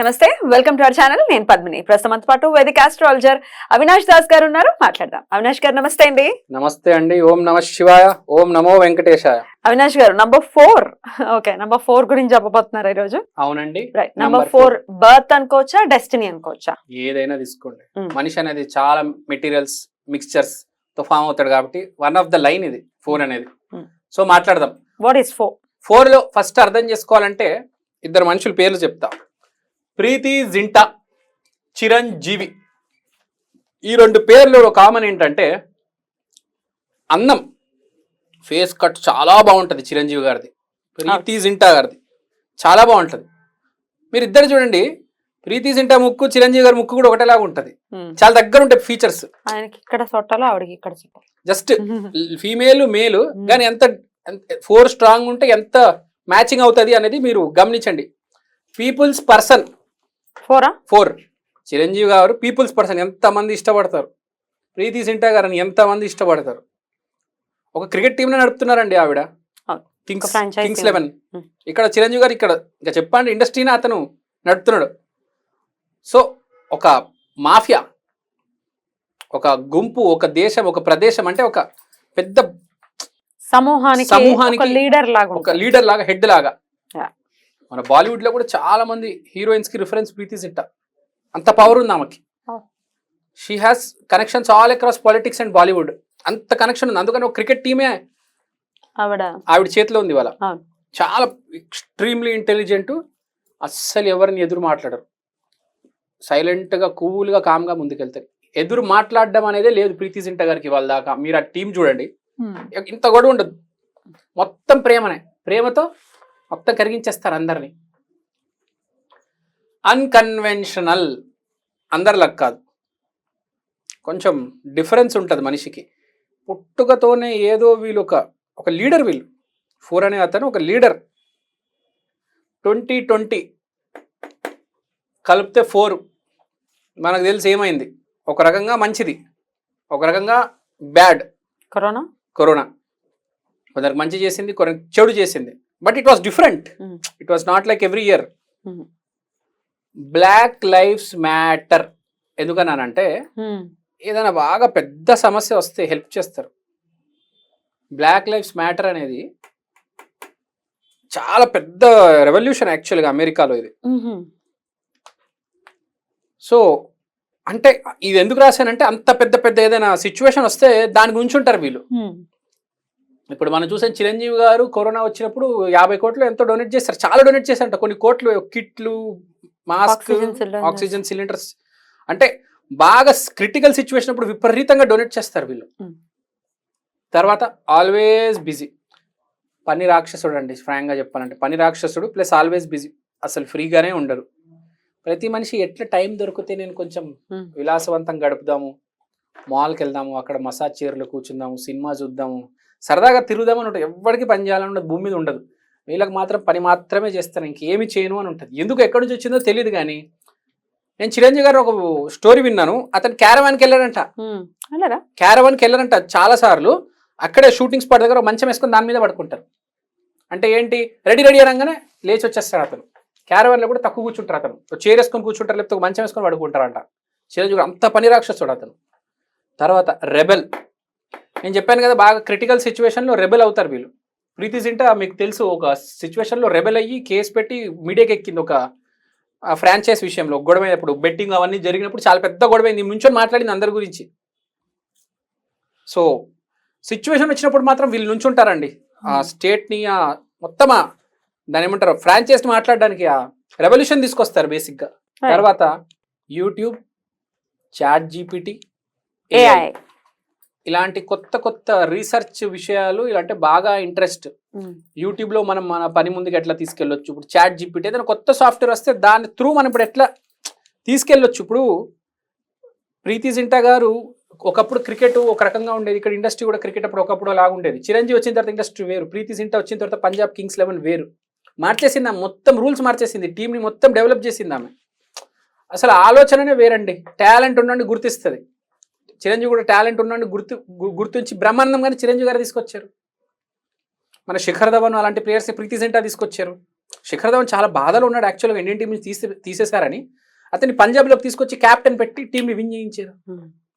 నమస్తే welcome to our channel. నేను పద్మిని. ప్రస్తుతం పాటు వేదిక ఆస్ట్రాలజర్ అవినాష్ దాస్ గారు ఉన్నారు. మాట్లాడదాం. అవినాష్ గారు నమస్తే అండి. నమస్తే అండి. ఓం నమ శివాయ. ఓం నమో వెంకటేశాయ. అవినాష్ గారు number four okay number four గురించి చెప్పబోతున్నారు ఈరోజు. అవునండి. రైట్ నంబర్ ఫోర్ బర్త్ అనుకోవచ్చా డెస్టినీ అనుకోవచ్చా? ఏదైనా తీసుకోండి. Mm. మనిషి అనేది చాలా మెటీరియల్స్ మిక్స్చర్స్తో ఫామ్ అవుతాడు కాబట్టి వన్ ఆఫ్ ద లైన్ ఇది ఫోర్ అనేది. సో మాట్లాడదాం. వాట్ ఈస్ ఫోర్ ఫోర్లో ఫస్ట్ అర్థం చేసుకోవాలంటే ఇద్దరు మనుషుల పేర్లు చెప్తా. ప్రీతి జింటా చిరంజీవి. ఈ రెండు పేర్లు కామన్ ఏంటంటే అందం ఫేస్ కట్ చాలా బాగుంటుంది చిరంజీవి గారిది. ప్రీతి జింటా గారిది చాలా బాగుంటుంది. మీరు ఇద్దరు చూడండి ప్రీతి జింటా ముక్కు చిరంజీవి గారి ముక్కు కూడా ఒకటేలాగా ఉంటుంది. చాలా దగ్గర ఉంటాయి ఫీచర్స్ ఆయనకి ఇక్కడ సొట్టాలు ఆవిడకి ఇక్కడ జస్ట్ ఫీమేల్ మేలు కానీ ఎంత ఫోర్ స్ట్రాంగ్ ఉంటే ఎంత మ్యాచింగ్ అవుతుంది అనేది మీరు గమనించండి. పీపుల్స్ పర్సన్ ఫోరా ఫోర్ చిరంజీవి గారు పీపుల్స్ పర్సన్ ఎంతమంది ఇష్టపడతారు ప్రీతి సింటా గారిని ఎంతమంది ఇష్టపడతారు ఒక క్రికెట్ టీంని నడుపుతున్నారండి ఆవిడ. Kings kings. లెవెన్. ఇక్కడ చిరంజీవి గారు ఇక్కడ ఇంకా చెప్పండి ఇండస్ట్రీని అతను నడుపుతున్నాడు సో ఒక మాఫియా ఒక గుంపు ఒక దేశం ఒక ప్రదేశం అంటే ఒక పెద్ద సమూహానికి సమూహానికి లీడర్ లాగా ఒక లీడర్ లాగా హెడ్ లాగా. మన బాలీవుడ్లో కూడా చాలా మంది హీరోయిన్స్కి రిఫరెన్స్ ప్రీతి జింటా. అంత పవర్ ఉంది ఆమెకి. She has connections all across politics and Bollywood అంత కనెక్షన్ ఉంది. అందుకని ఒక క్రికెట్ టీమే ఆవిడ. ఆవిడ చేతిలో ఉంది వాళ్ళ అవును. చాలా ఎక్స్ట్రీమ్లీ ఇంటెలిజెంట్ అస్సలు ఎవరిని ఎదురు మాట్లాడరు. సైలెంట్గా కూల్గా కామ్గా ముందుకెళ్తారు. ఎదురు మాట్లాడడం అనేది లేదు ప్రీతి జింటా గారికి వాళ్ళ దాకా. మీరు ఆ టీం చూడండి. ఇంత గొడవ ఉండదు. మొత్తం ప్రేమనే. ప్రేమతో మొత్తం కరిగించేస్తారు అందరిని. అన్కన్వెన్షనల్ అందరిలాగా కాదు. కొంచెం డిఫరెన్స్ ఉంటుంది మనిషికి. పుట్టుకతోనే ఏదో వీళ్ళు ఒక ఒక లీడర్ వీళ్ళు. ఫోర్ అనే అతను ఒక లీడర్. ట్వంటీ ట్వంటీ కలిపితే ఫోర్. మనకు తెలిసి ఏమైంది? ఒక రకంగా మంచిది. ఒక రకంగా బ్యాడ్. కరోనా? కరోనా. కొందరికి మంచి చేసింది కొందరికి చెడు చేసింది. But it was different. It was not like every year. Black lifes matter ఎందుకన్నానంటే ఏదైనా బాగా పెద్ద సమస్య వస్తే హెల్ప్ చేస్తారు. బ్లాక్ లైఫ్స్ మ్యాటర్ అనేది చాలా పెద్ద రెవల్యూషన్ యాక్చువల్గా అమెరికాలో ఇది. సో అంటే ఇది ఎందుకు రాశానంటే అంత పెద్ద పెద్ద ఏదైనా సిచ్యువేషన్ వస్తే దాని గురించి ఉంటారు వీళ్ళు. ఇప్పుడు మనం చూసాం చిరంజీవి గారు కరోనా వచ్చినప్పుడు యాభై కోట్లు ఎంతో డొనేట్ చేస్తారు చాలా డొనేట్ చేశారంట. కొన్ని కోట్లు కిట్లు మాస్క్. ఆక్సిజన్ సిలిండర్స్ అంటే బాగా క్రిటికల్ సిచ్యువేషన్ అప్పుడు విపరీతంగా డొనేట్ చేస్తారు వీళ్ళు. Hmm. తర్వాత ఆల్వేస్ బిజీ పని రాక్షసుడు అండి ఫ్రాంక్గా చెప్పాలంటే. పని రాక్షసుడు ప్లస్ ఆల్వేస్ బిజీ అసలు ఫ్రీగానే ఉండరు. ప్రతి మనిషి ఎట్లా టైం దొరికితే నేను కొంచెం Hmm. విలాసవంతం గడుపుదాము. మాల్కి వెళ్దాము అక్కడ మసాజ్ చైర్లో కూర్చుందాము సినిమా చూద్దాము. సరదాగా తిరుగుదామని ఉంటుంది. ఎవరికి పని చేయాలని భూమి మీద ఉండదు. వీళ్ళకి మాత్రం పని మాత్రమే చేస్తాను ఇంకేమి చేయను అని ఉంటుంది. ఎందుకు ఎక్కడి నుంచి వచ్చిందో తెలియదు కానీ నేను చిరంజీవి గారు ఒక స్టోరీ విన్నాను. అతను క్యారవాన్కి వెళ్ళాడంట. క్యారవాన్కి వెళ్ళారంట చాలా సార్లు. అక్కడే షూటింగ్ స్పాట్ దగ్గర మంచం వేసుకొని దాని మీద పడుకుంటారు. అంటే ఏంటి? రెడీ రెడీ అనగానే లేచి వచ్చేస్తాడు అతను. క్యారవాన్లో కూడా తక్కువ కూర్చుంటారు అతను. చైర్ వేసుకొని కూర్చుంటారు లేకపోతే మంచం వేసుకొని పడుకుంటారంట. చిరంజీవి గారు అంత పని రాక్షసుడు అతను. తర్వాత రెబెల్. నేను చెప్పాను కదా బాగా క్రిటికల్ సిచ్యువేషన్లో రెబెల్ అవుతారు వీళ్ళు. ప్రీతి జింటా మీకు తెలుసు ఒక సిచ్యువేషన్లో రెబెల్ అయ్యి కేసు పెట్టి మీడియాకి ఎక్కింది ఒక ఫ్రాంచైజ్ విషయంలో. గొడవ అయినప్పుడు బెట్టింగ్ అవన్నీ జరిగినప్పుడు చాలా పెద్ద గొడవ అయింది. నుంచొని మాట్లాడింది అందరి గురించి. సో సిచ్యువేషన్ వచ్చినప్పుడు మాత్రం వీళ్ళు నుంచుంటారండి. ఆ స్టేట్ని ఆ మొత్తం దాని ఏమంటారు ఫ్రాంచైజ్ మాట్లాడడానికి ఆ రెవల్యూషన్ తీసుకొస్తారు బేసిక్గా. తర్వాత యూట్యూబ్ చాట్ జీపీటీ ఏఐ ఇలాంటి కొత్త కొత్త రీసెర్చ్ విషయాలు ఇలాంటి బాగా ఇంట్రెస్ట్. యూట్యూబ్లో మనం మన పని ముందుకు ఎట్లా తీసుకెళ్ళొచ్చు? ఇప్పుడు చాట్ జీపీటీ ఏదైనా కొత్త సాఫ్ట్వేర్ వస్తే దాని త్రూ మనం ఇప్పుడు ఎట్లా తీసుకెళ్ళొచ్చు? ఇప్పుడు ప్రీతి జింటా గారు ఒకప్పుడు క్రికెట్ ఒక రకంగా ఉండేది. ఇక్కడ ఇండస్ట్రీ కూడా క్రికెట్ అప్పుడు ఒకప్పుడు లాగా ఉండేది. చిరంజీవి వచ్చిన తర్వాత ఇండస్ట్రీ వేరు. ప్రీతి జింటా వచ్చిన తర్వాత పంజాబ్ కింగ్స్ లెవెన్ వేరు. మార్చేసింది మొత్తం రూల్స్ మార్చేసింది. టీంని మొత్తం డెవలప్ చేసింది ఆమె. అసలు ఆలోచననే వేరండి. టాలెంట్ ఉన్నండి గుర్తిస్తుంది. చిరంజీవి కూడా టాలెంట్ ఉన్నండి గుర్తు గుర్తించి బ్రహ్మానందం గారిని చిరంజీవి గారు తీసుకొచ్చారు. మన శిఖర్ ధవన్ అలాంటి ప్లేయర్స్ ప్రీతి జింటా తీసుకొచ్చారు. శిఖర్ ధవన్ చాలా బాధలో ఉన్నాడు యాక్చువల్గా ఇండియన్ టీం నుంచి తీసే తీసేశారని. అతన్ని పంజాబ్లోకి తీసుకొచ్చి కెప్టెన్ పెట్టి టీంని విన్ చేయించారు.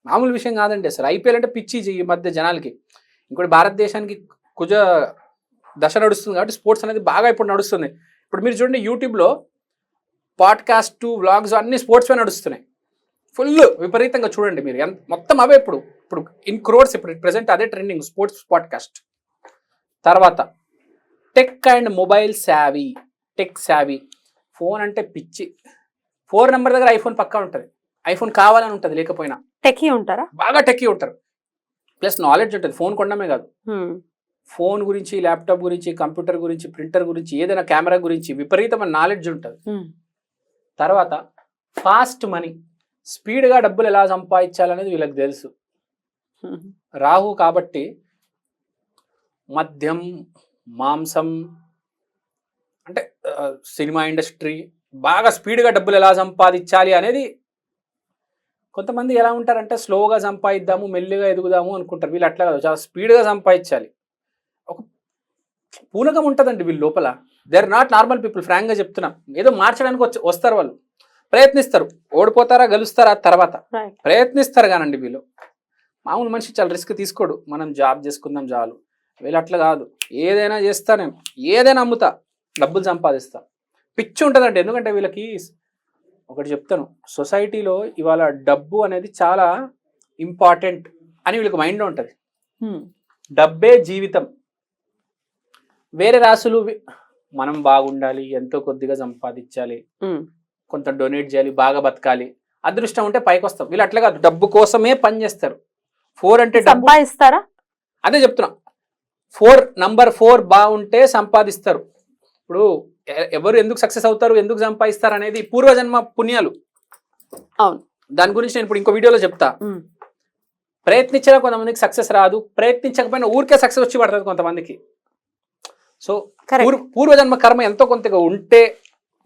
మామూలు విషయం కాదండి అసలు. ఐపీఎల్ అంటే పిచ్చి ఈ మధ్య జనాలకి. ఇంకోటి భారతదేశానికి కుజ దశ నడుస్తుంది కాబట్టి స్పోర్ట్స్ అనేది బాగా ఇప్పుడు నడుస్తుంది. ఇప్పుడు మీరు చూడండి యూట్యూబ్లో పాడ్కాస్ట్ వ్లాగ్స్ అన్ని స్పోర్ట్స్ పై నడుస్తున్నాయి. ఫుల్ విపరీతంగా చూడండి మీరు. ఎంత మొత్తం అవే ఇప్పుడు. ఇప్పుడు ఇన్ క్రోడ్స్ ఇప్పుడు ప్రెసెంట్ అదే ట్రెండింగ్ స్పోర్ట్స్ పాడ్కాస్ట్ తర్వాత tech and mobile savvy tech savvy phone అంటే పిచ్చి. ఫోర్ నెంబర్ దగ్గర ఐఫోన్ పక్కా ఉంటుంది. ఐఫోన్ కావాలని ఉంటుంది లేకపోయినా. టెకీ ఉంటారా? బాగా టెక్కి ఉంటారు. ప్లస్ నాలెడ్జ్ ఉంటుంది. ఫోన్ కొనడమే కాదు. ఫోన్ గురించి ల్యాప్టాప్ గురించి కంప్యూటర్ గురించి ప్రింటర్ గురించి ఏదైనా కెమెరా గురించి విపరీతమైన నాలెడ్జ్ ఉంటుంది. తర్వాత ఫాస్ట్ మనీ స్పీడ్గా డబ్బులు ఎలా సంపాదించాలనేది వీళ్ళకి తెలుసు. రాహు కాబట్టి మద్యం మాంసం అంటే సినిమా ఇండస్ట్రీ బాగా స్పీడ్గా డబ్బులు ఎలా సంపాదించాలి అనేది కొంతమంది ఎలా ఉంటారంటే స్లోగా సంపాదిద్దాము మెల్లిగా ఎదుగుదాము అనుకుంటారు. వీళ్ళు అట్లా కాదు. చాలా స్పీడ్గా సంపాదించాలి. ఒక పూనకం ఉంటుందండి వీళ్ళ లోపల. They are not normal people ఫ్రాంక్గా చెప్తున్నా. ఏదో మార్చడానికి వచ్చి వస్తారు వాళ్ళు. ప్రయత్నిస్తారు. ఓడిపోతారా గెలుస్తారా తర్వాత? ప్రయత్నిస్తారు కానండి వీళ్ళు. మామూలు మనిషి చాలా రిస్క్ తీసుకోడు. మనం జాబ్ చేసుకుందాం చాలు. వీళ్ళు అట్లా కాదు. ఏదైనా చేస్తా నేను. ఏదైనా అమ్ముతా. డబ్బులు సంపాదిస్తా. పిచ్చి ఉంటుందండి. ఎందుకంటే వీళ్ళకి ఒకటి చెప్తాను. సొసైటీలో ఇవాళ డబ్బు అనేది చాలా ఇంపార్టెంట్ అని వీళ్ళకి మైండ్లో ఉంటుంది. డబ్బే జీవితం. వేరే రాసులు మనం బాగుండాలి ఎంతో కొద్దిగా సంపాదించాలి. కొంత డొనేట్ చేయాలి బాగా బతకాలి. అదృష్టం ఉంటే పైకి వస్తాం వీళ్ళు అట్లా కాదు డబ్బు కోసమే పని చేస్తారు. ఫోర్ అంటే డబ్బు సంపాదిస్తారా? అదే చెప్తున్నా. ఫోర్ నంబర్ ఫోర్ బాగుంటే సంపాదిస్తారు. ఇప్పుడు ఎవరు ఎందుకు సక్సెస్ అవుతారు ఎందుకు సంపాదిస్తారు అనేది పూర్వజన్మ పుణ్యాలు. అవును. దాని గురించి నేను ఇప్పుడు ఇంకో వీడియోలో చెప్తా. ప్రయత్నించినా కొంతమందికి సక్సెస్ రాదు. ప్రయత్నించకపోయినా ఊరికే సక్సెస్ వచ్చి పడుతుంది కొంతమందికి. సో పూర్వజన్మ కర్మ ఎంతో కొంతగా ఉంటే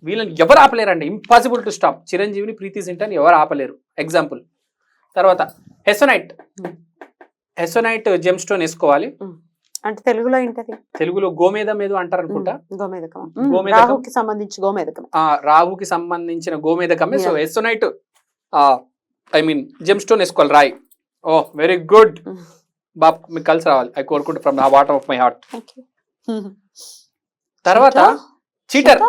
వీళ్ళని ఎవరు ఆపలేరండి? ఇంపాసిబుల్ టు స్టాప్ చిరంజీవిని ప్రీతి జింటాని ఎవరు ఆపలేరు? ఎగ్జాంపుల్ తర్వాత హెసోనైట్ హెసోనైట్ జెమ్ స్టోన్ వేసుకోవాలి. అంటే తెలుగులో ఏంటది? తెలుగులో గోమేదం ఏదో అంటారు అనుకుంటా గోమేదకం గోమేదకం. రాహుకి సంబంధించి గోమేదకం ఆ రాహుకి సంబంధించిన గోమేదకమే so. Hessonite I mean gem stone వేసుకోవాలి. రాయ్ ఓ వెరీ గుడ్. బాబ్ మీకు కలిసి రావాలి. ఐ కోరుకుంటూ from the water of my heart తర్వాత చీటర్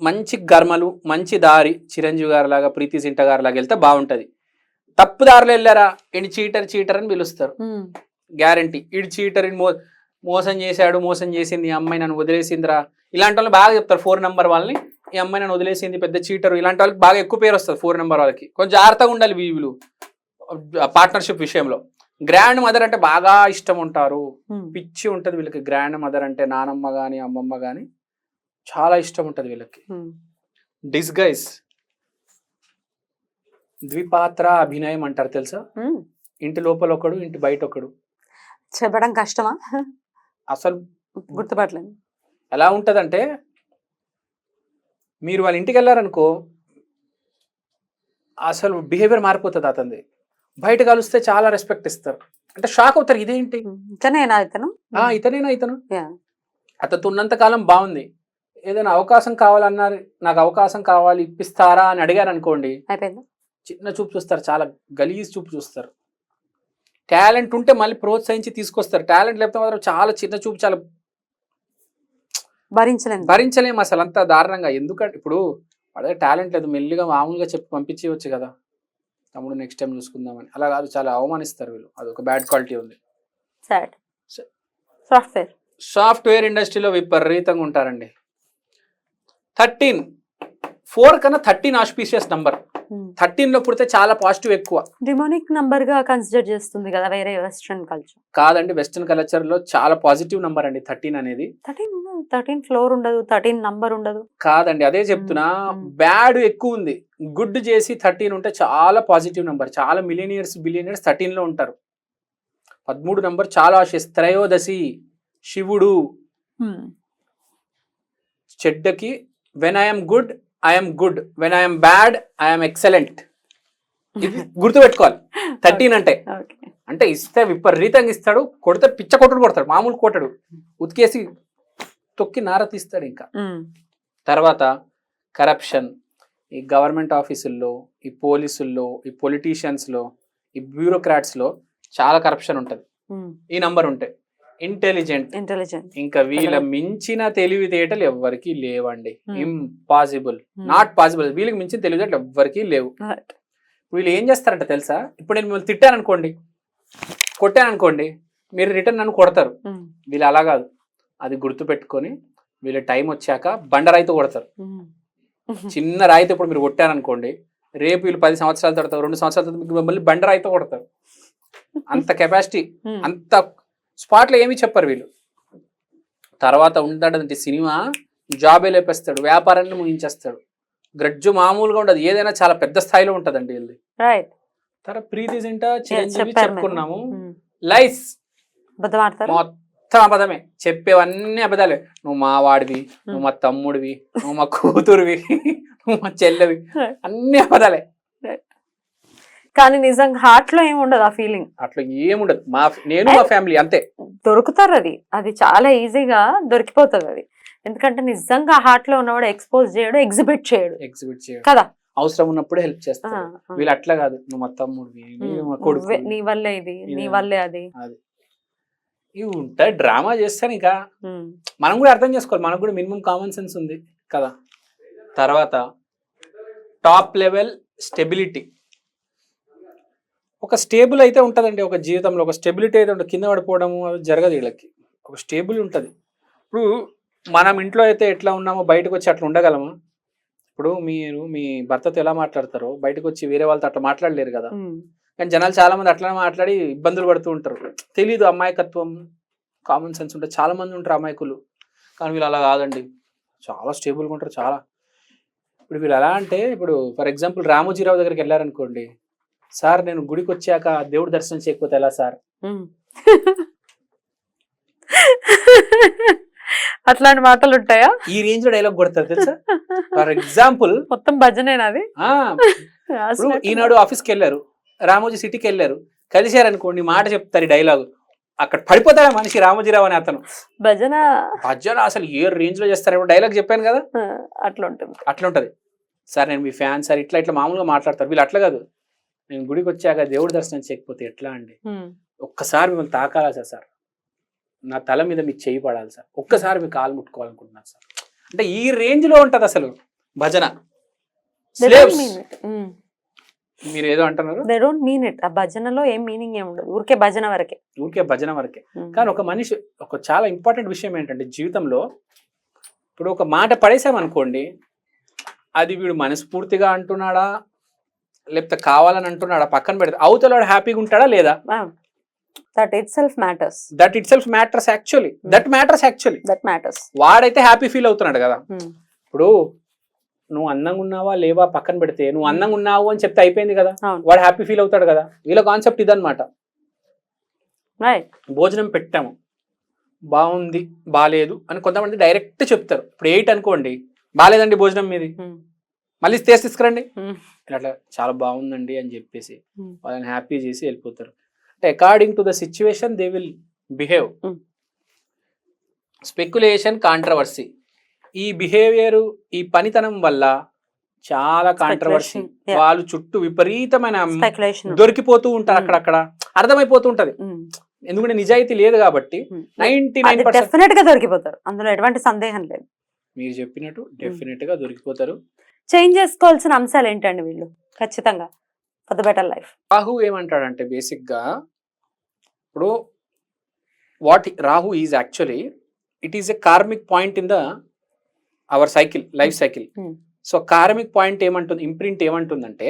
మంచి గర్మలు మంచి దారి చిరంజీవి గారి లాగా ప్రీతి సింట గారి లాగా వెళ్తే బాగుంటది. తప్పు దారిలో వెళ్ళారా? ఈడు చీటర్ చీటర్ అని పిలుస్తారు. గ్యారంటీ. ఈడు చీటర్ మో మోసం చేశాడు మోసం చేసింది ఈ అమ్మాయి నన్ను వదిలేసిందిరా. ఇలాంటి వాళ్ళు బాగా చెప్తారు ఫోర్ నెంబర్ వాళ్ళని. ఈ అమ్మాయి నన్ను వదిలేసింది పెద్ద చీటర్. ఇలాంటి వాళ్ళకి బాగా ఎక్కువ పేరు వస్తుంది ఫోర్ నెంబర్ వాళ్ళకి. కొంచెం జాగ్రత్తగా ఉండాలి వీళ్ళు పార్ట్నర్షిప్ విషయంలో. గ్రాండ్ మదర్ అంటే బాగా ఇష్టం ఉంటారు. పిచ్చి ఉంటుంది వీళ్ళకి. గ్రాండ్ మదర్ అంటే నానమ్మ కానీ అమ్మమ్మ కానీ చాలా ఇష్టం ఉంటుంది వీళ్ళకి. డిస్గైస్ ద్విపాత్ర అభినయం అంటారు తెలుసా? ఇంటి లోపల ఒకడు ఇంటి బయట ఒకడు. చెప్పడం కష్టమా? అసలు గుర్తుపట్టలేదు. ఎలా ఉంటదంటే మీరు వాళ్ళ ఇంటికి వెళ్ళారనుకో అసలు బిహేవియర్ మారిపోతుంది అతనిది. బయట కలిస్తే చాలా రెస్పెక్ట్ ఇస్తారు. అంటే షాక్ అవుతారు. ఇదేంటి? ఇతనేనా ఇతను? ఇతనేనా ఇతను. అతను ఉన్నంత కాలం బాగుంది. ఏదైనా అవకాశం కావాలన్నారు నాకు అవకాశం కావాలి ఇప్పిస్తారా అని అడిగారు అనుకోండి చిన్న చూపు చూస్తారు చాలా గలీజ్ చూపు చూస్తారు. టాలెంట్ ఉంటే మళ్ళీ ప్రోత్సహించి తీసుకొస్తారు. టాలెంట్ లేకపోతే మాత్రం చాలా చిన్న చూపు చాలా భరించలేదు భరించలేం అసలు అంత దారుణంగా. ఎందుకంటే ఇప్పుడు అదే టాలెంట్ లేదు మెల్లిగా మామూలుగా చెప్పి పంపించేయచ్చు కదా. తమ్ముడు నెక్స్ట్ టైం చూసుకుందామని. అలా కాదు చాలా అవమానిస్తారు వీళ్ళు. అది ఒక బ్యాడ్ క్వాలిటీ ఉంది. సాఫ్ట్వేర్ సాఫ్ట్వేర్ ఇండస్ట్రీలో విపరీతంగా ఉంటారండి. థర్టీన్. ఫోర్ కన్నా థర్టీన్ ఆస్పీషియస్ నంబర్. థర్టీన్లో పుడితే చాలా పాజిటివ్ ఎక్కువ. డిమోనిక్ నంబర్గా కన్సిడర్ చేస్తుంది కదా వేరే వెస్ట్రన్ కల్చర్ కాదండి వెస్టర్న్ కల్చర్లో చాలా పాజిటివ్ నంబర్ అండి థర్టీన్ అనేది. థర్టీన్ థర్టీన్ ఫ్లోర్ ఉండదు థర్టీన్ నంబర్ ఉండదు. కాదండి అదే చెప్తున్నా. బ్యాడ్ ఎక్కువ ఉంది. గుడ్ చేసి థర్టీన్ ఉంటే చాలా పాజిటివ్ నెంబర్ చాలా మిలియనియర్స్ బిలియనియర్స్ థర్టీన్లో ఉంటారు. పదమూడు నంబర్ చాలా ఆశిస్ త్రయోదశి శివుడు. చెడ్డకి when I'm good I'm good when I'm bad I'm excellent ఇది గుర్తుపెట్టుకోవాలి. థర్టీన్ అంటే. అంటే ఇస్తే విపరీతంగా ఇస్తాడు కొడితే పిచ్చ కొట్టుడు కొడతాడు మామూలు కొట్టడు. ఉతికేసి తొక్కి నార తీస్తాడు ఇంకా. తర్వాత కరప్షన్ ఈ గవర్నమెంట్ ఆఫీసుల్లో ఈ పోలీసుల్లో ఈ పొలిటీషియన్స్లో ఈ బ్యూరోక్రాట్స్లో చాలా కరప్షన్ ఉంటుంది. ఈ నంబర్ ఉంటాయి ఇంటెలిజెంట్ ఇంటెలిజెంట్ ఇంకా వీళ్ళ మించిన తెలివితేటలు ఎవ్వరికీ లేవండి. Hmm. ఇంపాసిబుల్ నాట్ పాసిబుల్ వీళ్ళకి మించిన తెలివితేటలు ఎవ్వరికీ లేవు. వీళ్ళు ఏం చేస్తారంట తెలుసా? ఇప్పుడు నేను మిమ్మల్ని తిట్టాను అనుకోండి కొట్టాను అనుకోండి మీరు రిటర్న్ నన్ను కొడతారు. వీళ్ళు అలా కాదు. అది గుర్తుపెట్టుకొని వీళ్ళ టైం వచ్చాక బండరాయితో కొడతారు. చిన్న రాయితో ఇప్పుడు మీరు కొట్టారు అనుకోండి రేపు వీళ్ళు పది సంవత్సరాల తర్వాత రెండు సంవత్సరాల తర్వాత మళ్ళీ బండరాయితో కొడతారు. అంత కెపాసిటీ అంత స్పాట్లో ఏమీ చెప్పరు వీళ్ళు. తర్వాత ఉంటాడంటే సినిమా జాబే లేపేస్తాడు వ్యాపారాన్ని ముగించేస్తాడు. గ్రడ్జు మామూలుగా ఉండదు ఏదైనా చాలా పెద్ద స్థాయిలో ఉంటదండి వీళ్ళది. తర్వాత ప్రీతి జింట చిరంజీవి. చెప్పుకున్నాము. లైస్. అబద్ధం ఆడతారు? మొత్తం అబద్ధమే. చెప్పేవన్నీ అబద్ధాలే. నువ్వు మా వాడివి నువ్వు మా తమ్ముడివి నువ్వు మా కూతురువి నువ్వు మా చెల్లెవి. అన్ని అబద్ధాలే. కానీ నిజంగా హార్ట్లో ఏమి ఉండదు ఆ ఫీలింగ్ అట్లా ఏముండదు. మా నేను మా ఫ్యామిలీ అంతే. దొరుకుతారు అది. అది చాలా ఈజీగా దొరికిపోతుంది అది. ఎందుకంటే నిజంగా హార్ట్లో ఉన్నవాడు ఎక్స్పోజ్ చేయడు ఎగ్జిబిట్ చేయడు. ఎగ్జిబిట్ చేయడం. కదా? అవసరం ఉన్నప్పుడు హెల్ప్ ఆ. వీళ్ళు అట్లా కాదు. నువ్వు మా తమ్ముడివి నువ్వు మా కొడుకు నువ్వే- నీ వల్లే ఇది నీ వల్లే అది. ఇవి ఉంటాయి డ్రామా చేస్తాను ఇక. మనం కూడా అర్థం చేసుకోవాలి. మనకు కూడా మినిమం కామన్ సెన్స్ ఉంది కదా. తర్వాత టాప్ లెవెల్ స్టెబిలిటీ ఒక స్టేబుల్ అయితే ఉంటుందండి ఒక జీవితంలో. ఒక స్టెబిలిటీ అయితే ఉంటుంది. కింద పడిపోవడము అది జరగదు వీళ్ళకి. ఒక స్టేబుల్ ఉంటుంది. ఇప్పుడు మనం ఇంట్లో అయితే ఎట్లా ఉన్నామో బయటకు వచ్చి అట్లా ఉండగలమా? ఇప్పుడు మీరు మీ భర్తతో ఎలా మాట్లాడతారో బయటకు వచ్చి వేరే వాళ్ళతో అట్లా మాట్లాడలేరు కదా. కానీ జనాలు చాలా మంది అట్లా మాట్లాడి ఇబ్బందులు పడుతూ ఉంటారు. తెలీదు అమాయకత్వం కామన్ సెన్స్ ఉంటే చాలా మంది ఉంటారు అమాయకులు. కానీ వీళ్ళు అలా కాదండి. చాలా స్టేబుల్గా ఉంటారు చాలా. ఇప్పుడు వీళ్ళు ఎలా అంటే ఇప్పుడు ఫర్ ఎగ్జాంపుల్ రామోజీరావు దగ్గరికి వెళ్ళారనుకోండి. సార్ నేను గుడికి వచ్చాక దేవుడి దర్శనం చేయకపోతే ఎలా సార్. అట్లాంటి మాటలు ఉంటాయా ఈ రేంజ్లో డైలాగ్ కొడతారు తెలుసా? ఫర్ ఎగ్జాంపుల్ మొత్తం భజనేనా అది? ఈనాడు ఆఫీస్కి వెళ్ళారు రామోజీ సిటీకి వెళ్ళారు కలిశారనుకోండి మాట చెప్తారు ఈ డైలాగ్. అక్కడ పడిపోతాడు మనిషి రామోజీరావు అని అతను? భజన? భజన అసలు ఏ రేంజ్లో చేస్తారు డైలాగ్ చెప్పాను కదా? అట్లా ఉంటుంది అట్లా ఉంటది సార్ నేను మీ ఫ్యాన్ సార్ ఇట్లా ఇట్లా మామూలుగా మాట్లాడతారు. వీళ్ళు అట్లా కాదు. నేను గుడికి వచ్చాక దేవుడి దర్శనం చేయకపోతే ఎట్లా అండి. ఒక్కసారి మిమ్మల్ని తాకాలా సార్ సార్? నా తల మీద మీకు చేయి పడాలి సార్. ఒక్కసారి మీ కాలు ముట్టుకోవాలనుకుంటున్నాను సార్. అంటే ఈ రేంజ్లో ఉంటది అసలు భజన. మీరు ఏదో అంటున్నారు? దే డోంట్ మీన్ ఇట్ ఆ భజనలో ఏం మీనింగ్ ఏం ఉండదు. ఊరికే భజన వరకే. ఊరికే భజన వరకే. కానీ ఒక మనిషి ఒక చాలా ఇంపార్టెంట్ విషయం ఏంటంటే జీవితంలో ఇప్పుడు ఒక మాట పడేసామనుకోండి అది వీడు మనస్ఫూర్తిగా అంటున్నాడా? లేకపోతే కావాలని అంటున్నాడా? పక్కన పెడితే అవతల వాడు హ్యాపీగా ఉంటాడా లేదా? That itself matters that itself matters actually that matters actually that matters వాడైతే హ్యాపీ ఫీల్ అవుతున్నాడు కదా? ఇప్పుడు నువ్వు అందంగా ఉన్నావా? లేవా? పక్కన పెడితే నువ్వు అందంగా ఉన్నావు అని చెప్తే అయిపోయింది కదా? వాడు హ్యాపీ ఫీల్ అవుతాడు కదా? వీళ్ళ కాన్సెప్ట్ ఇదన్నమాట. భోజనం పెట్టాము. బాగుంది బాగాలేదు అని కొంతమంది డైరెక్ట్ చెప్తారు. ఇప్పుడు ఎయిట్ అనుకోండి బాగాలేదండి భోజనం మీది. మళ్ళీ టేస్ట్ తీసుకురండి. అట్లా చాలా బాగుందండి అని చెప్పేసి. వాళ్ళని హ్యాపీ చేసి వెళ్ళిపోతారు. అంటే according to the situation they will behave. Speculation controversy ఈ బిహేవియర్ ఈ పనితనం వల్ల చాలా కాంట్రవర్సీ. వాళ్ళు చుట్టూ విపరీతమైన దొరికిపోతూ ఉంటారు. అక్కడక్కడ. అర్థమైపోతూ ఉంటది. ఎందుకంటే నిజాయితీ లేదు కాబట్టి నైన్టీ నైన్ డెఫినెట్గా దొరికిపోతారు. అందులో ఎటువంటి సందేహం లేదు. మీరు చెప్పినట్టు డెఫినెట్గా దొరికిపోతారు. చేంజ్ చేసుకోవాల్సిన అంశాలు ఏంటండి వీళ్ళు? ఖచ్చితంగా. For the better life Rahu ఏమంటాడంటే బేసిక్గా ఇప్పుడు what Rahu is actually it is a karmic point in the our cycle life cycle. So karmic point ఏమంటుంది ఇంప్రింట్ ఏమంటుందంటే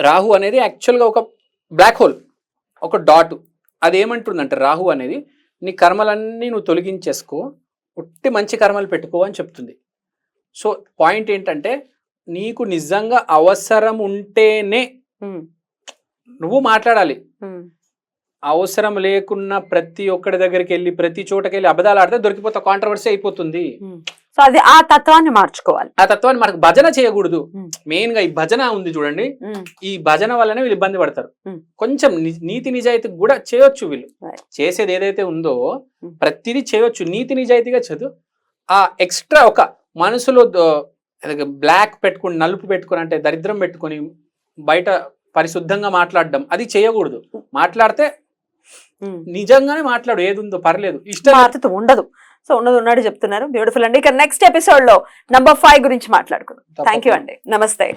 రాహు అనేది యాక్చువల్గా ఒక బ్లాక్ హోల్ ఒక డాట్ అది ఏమంటుందంటే రాహు అనేది నీ కర్మలన్నీ నువ్వు తొలగించేసుకో ఉట్టి మంచి కర్మలు పెట్టుకో అని చెప్తుంది. సో పాయింట్ ఏంటంటే నీకు నిజంగా అవసరం ఉంటేనే నువ్వు మాట్లాడాలి. అవసరం లేకున్నా ప్రతి ఒక్కడి దగ్గరికి వెళ్ళి ప్రతి చోటకి వెళ్ళి అబద్ధాలు ఆడితే దొరికిపోతా కాంట్రవర్సీ అయిపోతుంది. సో అది ఆ తత్వాన్ని మార్చుకోవాలి. ఆ తత్వాన్ని మనకు భజన చేయకూడదు. మెయిన్గా ఈ భజన ఉంది చూడండి. ఈ భజన వల్లనే వీళ్ళు ఇబ్బంది పడతారు. కొంచెం నీతి నిజాయితీ కూడా చేయొచ్చు వీళ్ళు. చేసేది ఏదైతే ఉందో. ప్రతిదీ చేయొచ్చు. నీతి నిజాయితీగా చదువు. ఆ ఎక్స్ట్రా ఒక మనసులో బ్లాక్ పెట్టుకుని నలుపు పెట్టుకుని అంటే దరిద్రం పెట్టుకొని బయట పరిశుద్ధంగా మాట్లాడడం అది చేయకూడదు. మాట్లాడితే. నిజంగానే మాట్లాడు ఏది ఉందో పర్లేదు. ఇష్టం ఉండదు. సో ఉన్నది ఉన్నట్టు చెప్తున్నారు. బ్యూటిఫుల్ అండి. ఇక నెక్స్ట్ ఎపిసోడ్లో నంబర్ ఫైవ్ గురించి మాట్లాడుకుందాం. థ్యాంక్ యూ అండి. నమస్తే.